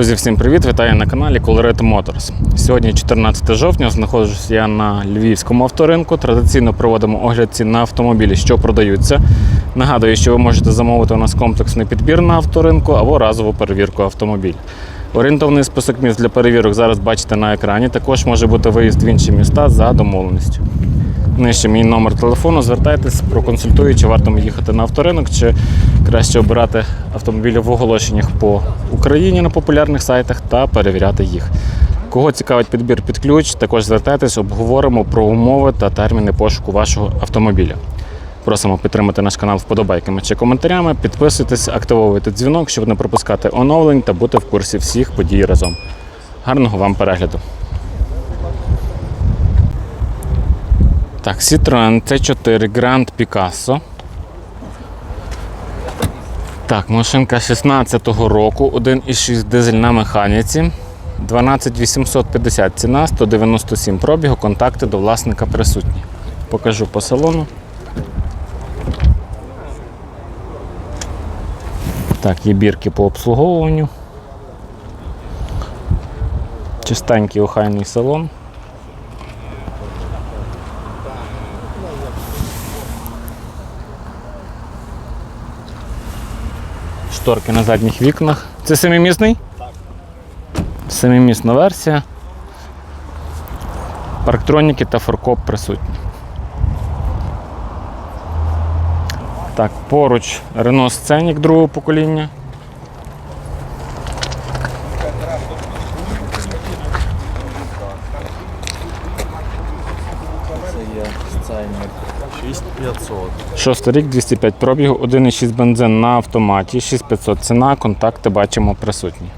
Друзі, всім привіт! Вітаю на каналі Colored Motors. Сьогодні 14 жовтня, знаходжусь я на львівському авторинку. Традиційно проводимо огляд цін на автомобілі, що продаються. Нагадую, що ви можете замовити у нас комплексний підбір на авторинку або разову перевірку автомобіля. Орієнтовний список міст для перевірок зараз бачите на екрані. Також може бути виїзд в інші міста за домовленістю. Нижче мій номер телефону. Звертайтесь, проконсультую, чи варто їхати на авторинок, чи краще обирати автомобілі в оголошеннях по Україні на популярних сайтах та перевіряти їх. Кого цікавить підбір під ключ, також звертайтесь, обговоримо про умови та терміни пошуку вашого автомобіля. Просимо підтримати наш канал вподобайками чи коментарями. Підписуйтесь, активовуйте дзвінок, щоб не пропускати оновлень та бути в курсі всіх подій разом. Гарного вам перегляду! Так, Citroen C4 Grand Picasso. Так, машинка 16-го року, 1,6 дизель на механіці. 12850 ціна, 197 пробігу, контакти до власника присутні. Покажу по салону. Так, є бірки по обслуговуванню. Чистенький охайний салон. Шторки на задніх вікнах. Це семимісний? Так. Семимісна версія. Парктроніки та форкоп присутні. Так, поруч Renault Scenic другого покоління. Це є сценник 6500. Шостий рік, 205 пробігу, 1,6 бензин на автоматі, 6500 ціна, контакти бачимо присутні.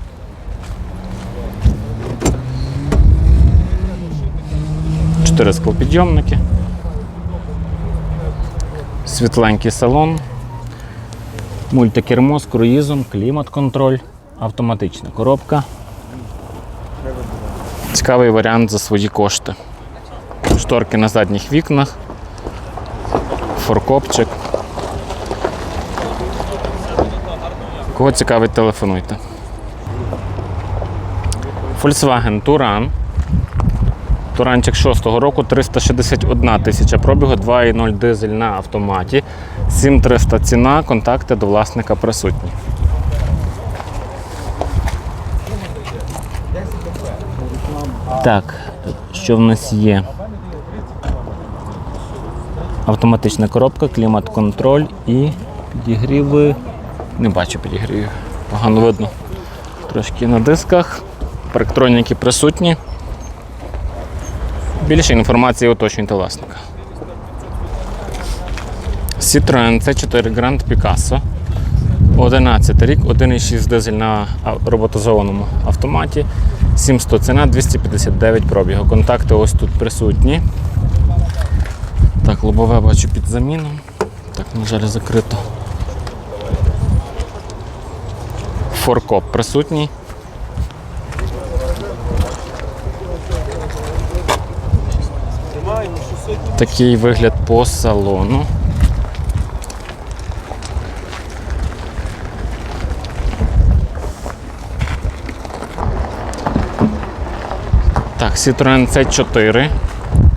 Чотири склопідйомники. Світленький салон. Мультикермо з круїзом, клімат-контроль, автоматична коробка. Цікавий варіант за свої кошти. Шторки на задніх вікнах форкопчик. Кого цікавить, телефонуйте. Volkswagen Touran. Туранчик 6-го року 361 тисяча пробігу, 2,0 дизель на автоматі, 7300 ціна, контакти до власника присутні. Так, що в нас є? Автоматична коробка, клімат-контроль і підігріви. Не бачу підігрівів. Погано видно. Трошки на дисках. Парктроніки присутні. Більше інформації уточнюйте власника. Citroen C4 Grand Picasso. 11 рік, 1,6 дизель на роботизованому автоматі. 700 ціна, 259 пробігу. Контакти ось тут присутні. Так, лобове бачу під заміну. Так, на жаль, закрито. Форкоп присутній. Такий вигляд по салону. Так, Citroen C4.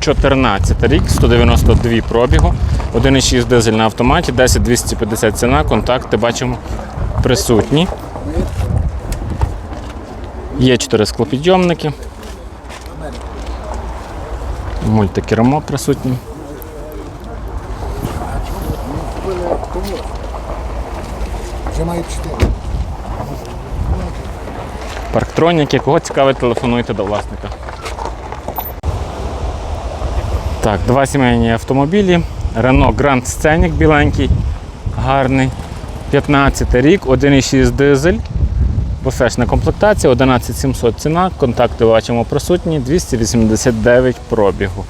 14 рік, 192 пробігу, 1,6 дизель на автоматі, 10250 ціна, контакти бачимо присутні. Є 4 склопідйомники. Мультикермо присутні. Вже мають 4. Парктроніки. Кого цікавить, телефонуйте до власника. Так, два сімейні автомобілі. Renault Grand Scenic біленький, гарний. 15 рік, 1,6 дизель. Буфешна комплектація, 11700 ціна. Контакти бачимо присутні, 289 пробігу.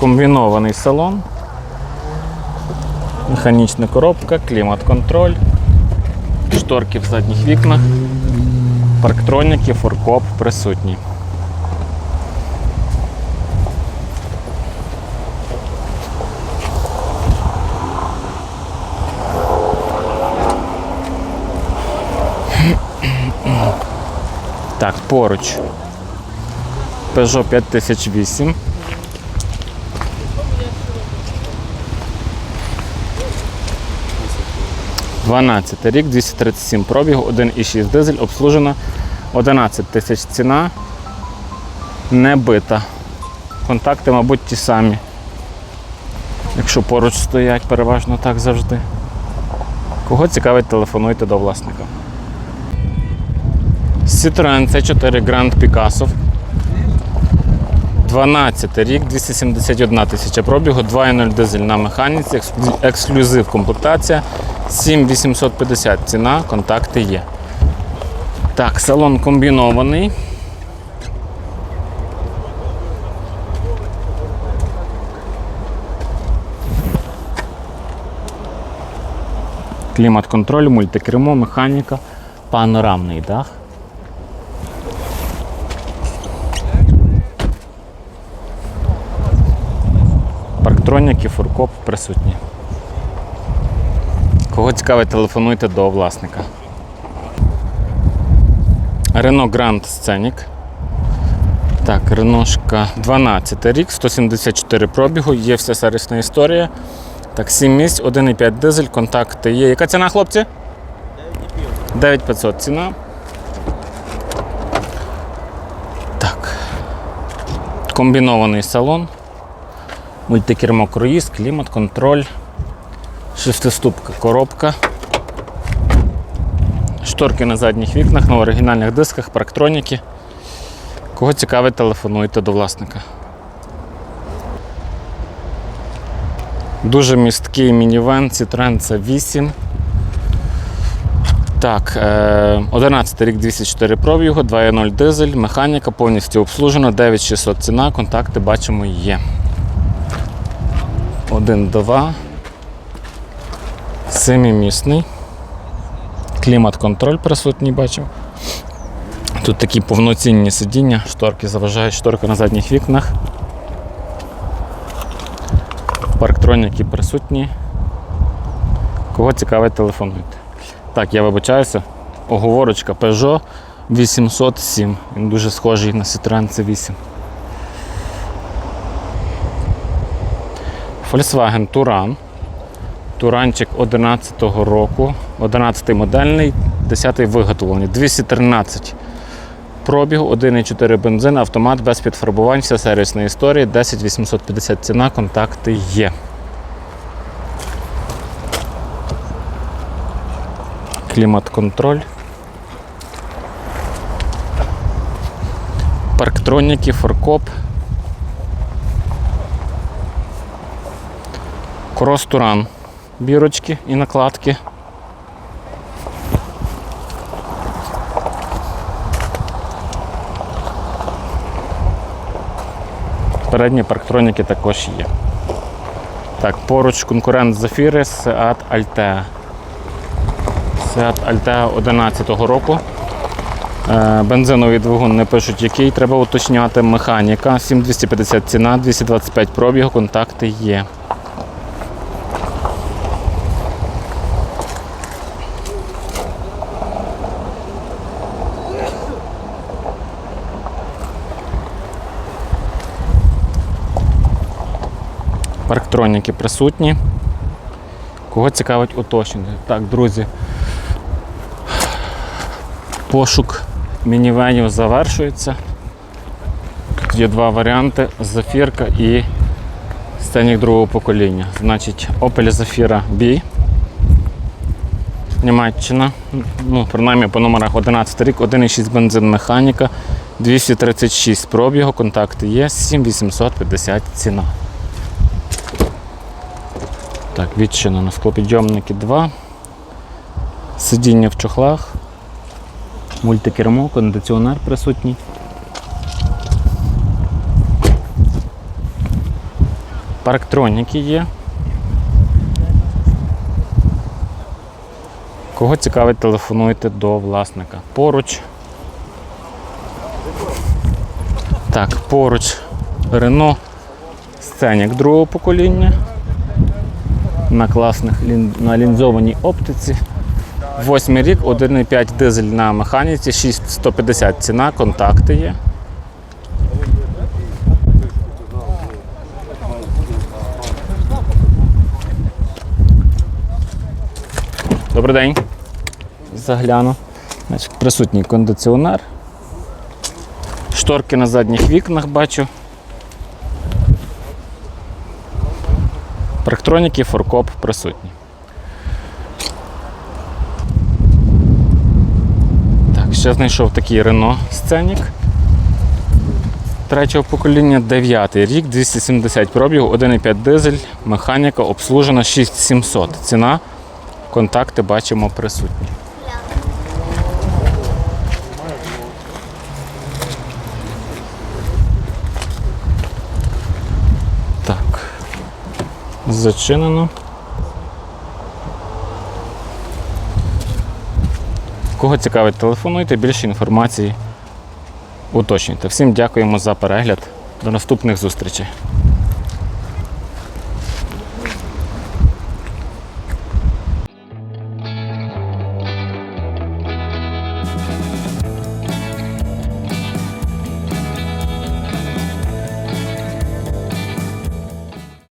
Комбінований салон. Механічна коробка, клімат-контроль, шторки в задніх вікнах. Парктроніки, форкоп присутні. Так, поруч. Peugeot 5008. Дванадцятий рік, 237 пробігу, 1,6 дизель, обслужена 11 тисяч ціна. Не бита. Контакти, мабуть, ті самі. Якщо поруч стоять, переважно так завжди. Кого цікавить, телефонуйте до власника. Citroen C4 Grand Picasso. 12 рік, 271 тисяча пробігу, 2.0 дизель на механіці, ексклюзив комплектація, 7850 ціна, контакти є. Так, салон комбінований. Клімат-контроль, мультикермо, механіка, панорамний дах. Парктроніки, фуркоп присутні. Кого цікавить, телефонуйте до власника. Renault Grand Scenic. Так, Реношка 12 рік, 174 пробігу, є вся сервісна історія. Так, 7 місць, 1,5 дизель, контакти є. Яка ціна, хлопці? 9500 ціна. Так. Комбінований салон. Мультикермо круїз, клімат, контроль, шестиступка коробка. Шторки на задніх вікнах, на оригінальних дисках, парктроніки. Кого цікавить, телефонуйте до власника. Дуже місткий мінівен Citroen C8. Так, е, 11 рік 204 пробігу, 2.0 дизель, механіка повністю обслужена, 9600 ціна, контакти бачимо є. 1, 2. Семимісний. Клімат-контроль присутній бачив. Тут такі повноцінні сидіння, шторки заважають, шторки на задніх вікнах. Парктроніки присутні. Кого цікавить, телефонуйте. Так, я вибачаюся. Оговорочка Peugeot 807. Він дуже схожий на Citroen C8. Volkswagen Touran. Туранчик 11-го року, 11-й модельний, 10-й виготовлений. 213 пробігу, 1,4 бензин, автомат без підфарбувань, вся сервісна історія, 10 850 ціна, контакти є. Клімат-контроль. Парктроніки, форкоп. Крос-туран. Бірочки і накладки. Передні парктроніки також є. Так, поруч конкурент Zafira Seat Altea. Seat Altea 11 року. Е, Бензиновий двигун не пишуть, який треба уточняти. Механіка 7250 ціна, 225 пробігу, контакти є. Парктроніки присутні. Кого цікавить уточнення? Так, друзі. Пошук мінівенів завершується. Тут є два варіанти: Зафірка і Сценік другого покоління. Значить, Opel Zafira B. Німеччина. Ну, принаймні по номерах 11 рік, 1,6 бензин механіка, 236 пробігу, контакти є, 7850 ціна. Так, відчинено склопідйомники 2. Сидіння в чохлах. Мультикермо, кондиціонер присутній. Парктроніки є. Кого цікавить, телефонуйте до власника. Поруч. Так, поруч Рено Сценік другого покоління. На класних на лінзованій оптиці. Восьмий рік, 1,5 дизель на механіці, 6150 ціна, контакти є. Добрий день. Загляну. Значить, присутній кондиціонер. Шторки на задніх вікнах бачу. Парктроніки, форкоп присутні. Так, ще знайшов такий Renault Scenic. Третього покоління, 9 рік, 270 пробігу, 1,5 дизель, механіка обслужена 6700. Ціна, контакти бачимо присутні. Так. Зачинено. Кого цікавить, телефонуйте, більше інформації уточнюйте. Всім дякуємо за перегляд. До наступних зустрічей.